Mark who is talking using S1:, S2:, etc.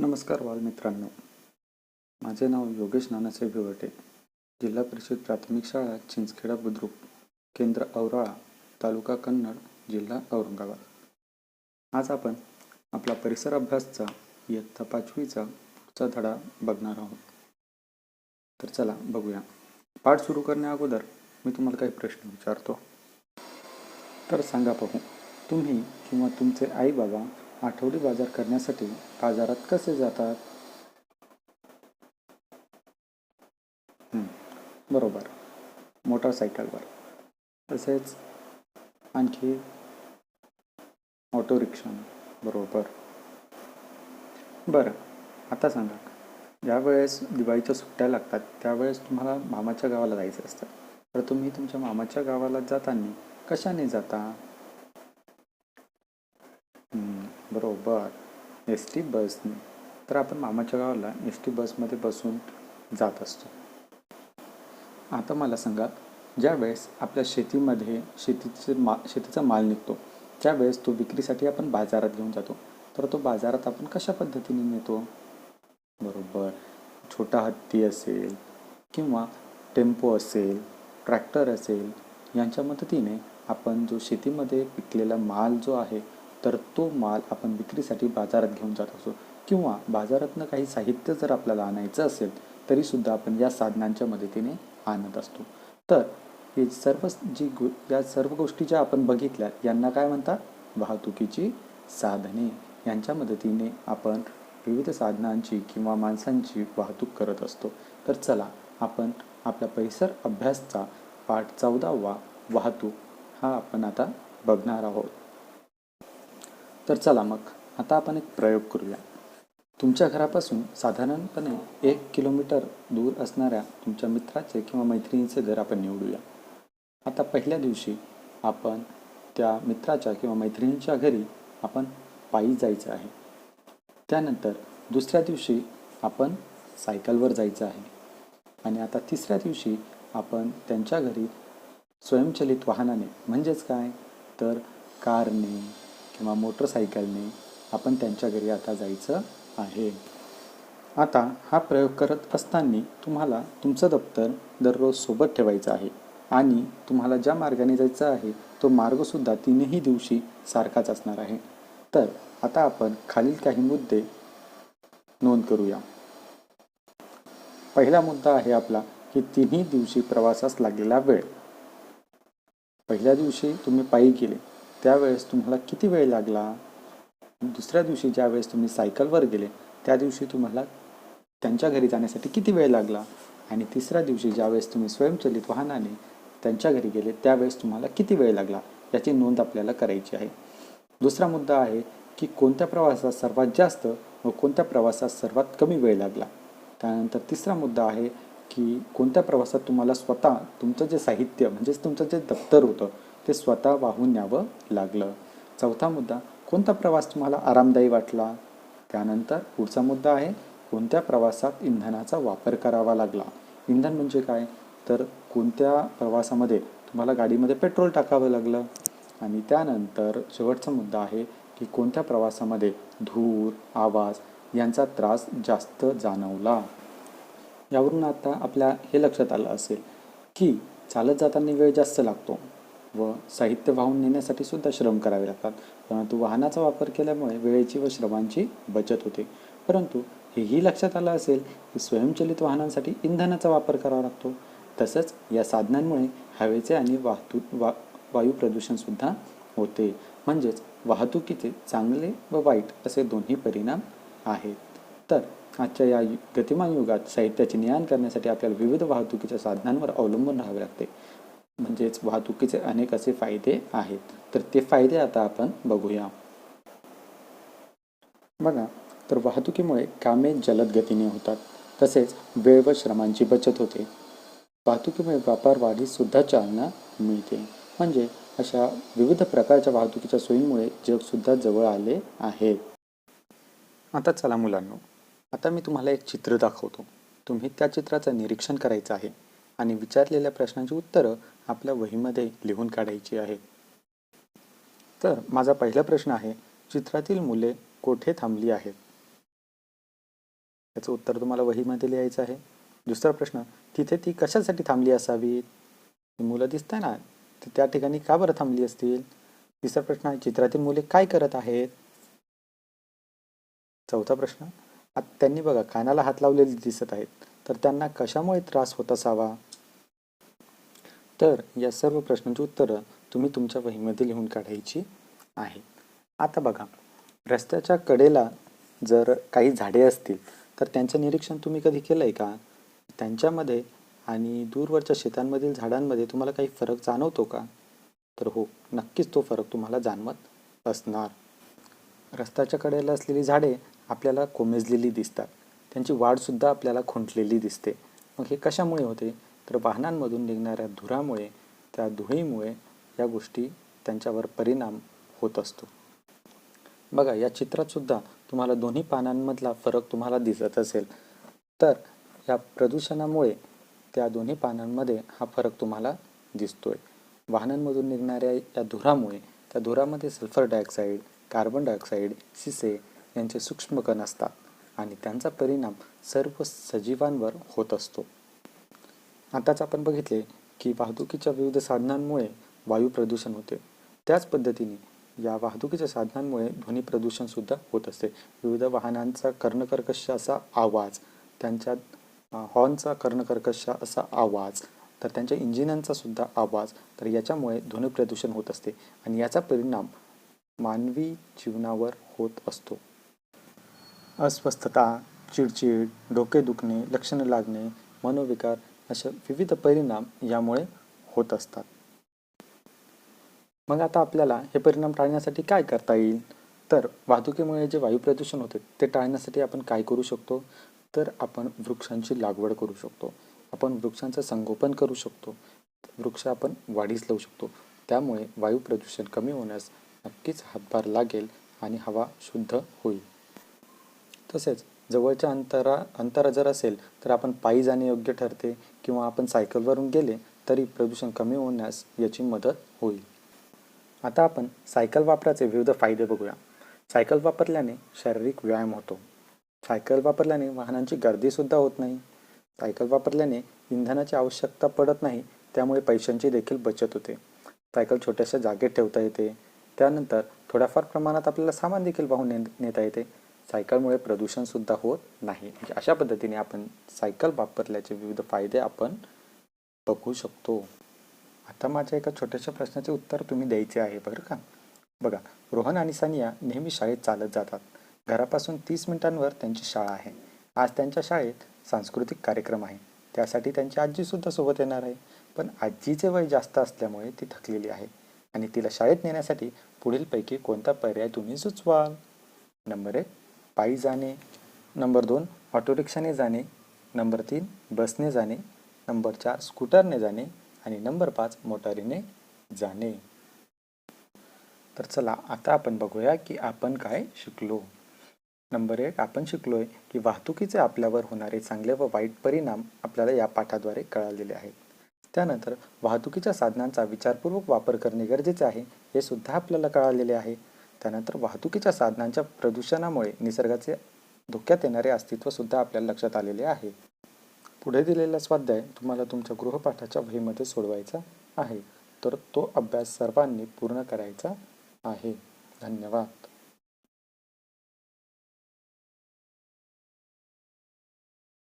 S1: नमस्कार बालमित्रांनो. माझे नाव योगेश नानासाहेब भिवटे जिल्हा परिषद प्राथमिक शाळा चिंचखेडा बुद्रुक केंद्र औराळा तालुका कन्नड जिल्हा औरंगाबाद. आज आपण आपला परिसर अभ्यासचा इयत्ता पाचवीचा पुढचा धडा बघणार आहोत. तर चला बघूया. पाठ सुरू करण्या अगोदर मी तुम्हाला काही प्रश्न विचारतो. तर सांगा पाहू तुम्ही किंवा तुमचे आई बाबा आठवडी बाजार करण्यासाठी बाजारात कसे जातात? बरोबर. मोटरसायकलवर. तसेच आणखी ऑटोरिक्षा बरोबर. बरं आता सांगा. ज्यावेळेस दिवाळीच्या सुट्ट्या लागतात त्यावेळेस तुम्हाला मामाच्या गावाला जायचं असतं. तर तुम्ही तुमच्या मामाच्या गावाला जाताना कशाने जाता हं, बरोबर एस टी बसने. तर आपण मामाच्या गावाला एस टी बसमध्ये बसून जात असतो. आता मला सांगा ज्यावेळेस आपल्या शेतीमध्ये शेतीचे मा शेतीचा माल निघतो त्यावेळेस तो विक्रीसाठी आपण बाजारात घेऊन जातो. तर तो बाजारात आपण कशा पद्धतीने नेतो? बरोबर. छोटा हत्ती असेल किंवा टेम्पो असेल ट्रॅक्टर असेल यांच्या मदतीने आपण जो शेतीमध्ये पिकलेला माल जो आहे तर तो माल आपण विक्रीसाठी बाजारात घेऊन जात असतो. किंवा बाजारातनं काही साहित्य जर आपल्याला आणायचं असेल तरीसुद्धा आपण या साधनांच्या मदतीने आणत असतो. तर हे सर्व जी गो या सर्व गोष्टी ज्या आपण बघितल्या यांना काय म्हणतात? वाहतुकीची साधने. यांच्या मदतीने आपण विविध साधनांची किंवा माणसांची वाहतूक करत असतो. तर चला आपण आपला परिसर अभ्यासचा पाठ चौदावा वाहतूक हा आपण आता बघणार आहोत. तर चला मग आता आपण एक प्रयोग करूया. तुमच्या घरापासून साधारणपणे एक किलोमीटर दूर असणाऱ्या तुमच्या मित्राचे किंवा मैत्रिणीचे घर आपण निवडूया. आता पहिल्या दिवशी आपण त्या मित्राच्या किंवा मैत्रिणीच्या घरी आपण पायी जायचं आहे. त्यानंतर दुसऱ्या दिवशी आपण सायकलवर जायचं आहे. आणि आता तिसऱ्या दिवशी आपण त्यांच्या घरी स्वयंचलित वाहनाने म्हणजेच काय? तर कारने किंवा मोटरसायकलने आपण त्यांच्या घरी आता जायचं आहे. आता हा प्रयोग करत असताना तुम्हाला तुमचं दप्तर दररोज सोबत ठेवायचं आहे आणि तुम्हाला ज्या मार्गाने जायचं आहे तो मार्गसुद्धा तीनही दिवशी सारखाच असणार आहे. तर आता आपण खालील काही मुद्दे नोंद करूया. पहिला मुद्दा आहे आपला की तिन्ही दिवशी प्रवासास लागलेला वेळ. पहिल्या दिवशी तुम्ही पायी गेले. त्यावेळेस तुम्हाला किती वेळ लागला? दुसऱ्या दिवशी ज्यावेळेस तुम्ही सायकलवर गेले त्या दिवशी तुम्हाला त्यांच्या घरी जाण्यासाठी किती वेळ लागला? आणि तिसऱ्या दिवशी ज्यावेळेस तुम्ही स्वयंचलित वाहनाने त्यांच्या घरी गेले त्यावेळेस तुम्हाला किती वेळ लागला? याची नोंद आपल्याला करायची आहे. दुसरा मुद्दा आहे की कोणत्या प्रवासात सर्वात जास्त व कोणत्या प्रवासात सर्वात कमी वेळ लागला? त्यानंतर तिसरा मुद्दा आहे की कोणत्या प्रवासात तुम्हाला स्वतः तुमचं जे साहित्य म्हणजेच तुमचं जे दप्तर होतं ते स्वतः वाहून न्यावं लागलं. चौथा मुद्दा कोणता प्रवास तुम्हाला आरामदायी वाटला? त्यानंतर पुढचा मुद्दा आहे कोणत्या प्रवासात इंधनाचा वापर करावा लागला? इंधन म्हणजे काय? तर कोणत्या प्रवासामध्ये तुम्हाला गाडीमध्ये पेट्रोल टाकावं लागलं? आणि त्यानंतर शेवटचा मुद्दा आहे की कोणत्या प्रवासामध्ये धूर आवाज यांचा त्रास जास्त जाणवला? यावरून आता आपल्या हे लक्षात आलं असेल की चालत जाताना वेळ जास्त लागतो. व साहित्य वाहून नेण्यासाठी सुद्धा श्रम करावे लागतात. परंतु वाहनाचा वापर केल्यामुळे वेळेची व श्रमांची बचत होते. परंतु हेही लक्षात आलं असेल की स्वयंचलित वाहनांसाठी इंधनाचा वापर करावा लागतो. तसंच या साधनांमुळे हवेचे आणि वाहतूक वा वायू प्रदूषणसुद्धा होते. म्हणजेच वाहतुकीचे चांगले व वाईट असे दोन्ही परिणाम आहेत. तर आजच्या या गतिमान युगात साहित्याचे नियान करण्यासाठी आपल्याला विविध वाहतुकीच्या साधनांवर अवलंबून राहावे लागते. म्हणजेच वाहतुकीचे अनेक असे फायदे आहेत. तर ते फायदे आता आपण बघूया. बघा तर वाहतुकीमुळे कामे जलद गतीने होतात तसेच वेळ व श्रमांची बचत होते. वाहतुकीमुळे व्यापार वाढीसुद्धा चालना मिळते. म्हणजे अशा विविध प्रकारच्या वाहतुकीच्या सोयींमुळे जगसुद्धा जवळ आले आहे. आता चला मुलांनो आता मी तुम्हाला एक चित्र दाखवतो. तुम्ही त्या चित्राचं निरीक्षण करायचं आहे आणि विचारलेल्या प्रश्नांची उत्तरं आपल्या वहीमध्ये लिहून काढायची आहे. तर माझा पहिला प्रश्न आहे चित्रातील मुले कोठे थांबली आहेत? याचं उत्तर तुम्हाला वहीमध्ये लिहायचं आहे. दुसरा प्रश्न तिथे ती कशासाठी थांबली असावी मुलं दिसत ना तर त्या ठिकाणी का बरं थांबली असतील? तिसरा प्रश्न आहे चित्रातील मुले काय करत आहेत? चौथा प्रश्न त्यांनी बघा कानाला हात लावलेले दिसत आहेत. तर त्यांना कशामुळे त्रास होत असावा? तर या सर्व प्रश्नांची उत्तरं तुम्ही तुमच्या वहीमध्ये लिहून काढायची आहेत. आता बघा रस्त्याच्या कडेला जर काही झाडे असतील तर त्यांचं निरीक्षण तुम्ही कधी केलं आहे का? त्यांच्यामध्ये आणि दूरवरच्या शेतांमधील झाडांमध्ये तुम्हाला काही फरक जाणवतो का? तर हो नक्कीच तो फरक तुम्हाला जाणवत असणार. रस्त्याच्या कडेला असलेली झाडे आपल्याला कोमेजलेली दिसतात. त्यांची वाढसुद्धा आपल्याला खुंटलेली दिसते. मग हे कशामुळे होते? तर वाहनांमधून निघणाऱ्या धुरामुळे त्या धुळीमुळे या गोष्टी त्यांच्यावर परिणाम होत असतो. बघा या चित्रातसुद्धा तुम्हाला दोन्ही पानांमधला फरक तुम्हाला दिसत असेल. तर या प्रदूषणामुळे त्या दोन्ही पानांमध्ये हा फरक तुम्हाला दिसतोय. वाहनांमधून निघणाऱ्या या धुरामुळे त्या धुरामध्ये सल्फर डायऑक्साईड कार्बन डायऑक्साईड सिसे यांचे सूक्ष्म कण असतात आणि त्यांचा परिणाम सर्व सजीवांवर होत असतो. आताच आपण बघितले की वाहतुकीच्या विविध साधनांमुळे वायू प्रदूषण होते. त्याच पद्धतीने या वाहतुकीच्या साधनांमुळे ध्वनी प्रदूषण सुद्धा होत असते. विविध वाहनांचा कर्णकर्कश असा आवाज त्यांच्या हॉर्नचा कर्णकर्कश असा आवाज तर त्यांच्या इंजिनांचा सुद्धा आवाज तर याच्यामुळे ध्वनी प्रदूषण होत असते आणि याचा परिणाम मानवी जीवनावर होत असतो. अस्वस्थता चिडचिड डोके दुखणे लक्षणं लागणे मनोविकार असे विविध परिणाम यामुळे होत असतात. मग आता आपल्याला हे परिणाम टाळण्यासाठी काय करता येईल? तर वाहतुकीमुळे जे वायू प्रदूषण होते ते टाळण्यासाठी आपण काय करू शकतो? तर आपण वृक्षांची लागवड करू शकतो. आपण वृक्षांचं संगोपन करू शकतो. वृक्ष आपण वाढीस लावू शकतो. त्यामुळे वायू प्रदूषण कमी होण्यास नक्कीच हातभार लागेल आणि हवा शुद्ध होईल. तसेच जवळच्या अंतरा अंतरा जर असेल तर आपण पायी जाणे योग्य ठरते किंवा आपण सायकलवरून गेले तरी प्रदूषण कमी होण्यास याची मदत होईल. आता आपण सायकल वापराचे विविध फायदे बघूया. सायकल वापरल्याने शारीरिक व्यायाम होतो. सायकल वापरल्याने वाहनांची गर्दीसुद्धा होत नाही. सायकल वापरल्याने इंधनाची आवश्यकता पडत नाही त्यामुळे पैशांची देखील बचत होते. सायकल छोट्याशा जागेत ठेवता येते. त्यानंतर थोड्याफार प्रमाणात आपल्याला सामान देखील वाहून ने नेता येते. सायकलमुळे प्रदूषणसुद्धा होत नाही. म्हणजे अशा पद्धतीने आपण सायकल वापरल्याचे विविध फायदे आपण बघू शकतो. आता माझ्या एका छोट्याशा प्रश्नाचे उत्तर तुम्ही द्यायचे आहे बरं का? बघा रोहन आणि सानिया नेहमी शाळेत चालत जातात. घरापासून तीस मिनिटांवर त्यांची शाळा आहे. आज त्यांच्या शाळेत सांस्कृतिक कार्यक्रम आहे. त्यासाठी त्यांची आजीसुद्धा सोबत येणार आहे. पण आजीचे वय जास्त असल्यामुळे ती थकलेली आहे. आणि तिला शाळेत नेण्यासाठी पुढीलपैकी कोणता पर्याय तुम्ही सुचवाल? नंबर एक पायी जाणे नंबर दोन ऑटो रिक्षाने जाणे नंबर तीन बसने जाणे नंबर चार स्कूटरने जाणे आणि नंबर पाच मोटारीने जाणे. तर चला आता आपण बघूया की आपण काय शिकलो. नंबर एक आपण शिकलोय की वाहतुकीचे आपल्यावर होणारे चांगले व वाईट परिणाम आपल्याला या पाठाद्वारे कळालेले आहेत. त्यानंतर वाहतुकीच्या साधनांचा विचारपूर्वक वापर करणे गरजेचे आहे हे सुद्धा आपल्याला कळालेले आहे. त्यानंतर वाहतुकीच्या साधनांच्या प्रदूषणामुळे निसर्गाचे धोक्यात येणारे अस्तित्व सुद्धा आपल्याला लक्षात आलेले आहे. पुढे दिलेला स्वाध्याय तुम्हाला तुमच्या गृहपाठाच्या वहीमध्ये सोडवायचा आहे. तर तो अभ्यास सर्वांनी पूर्ण करायचा आहे. धन्यवाद.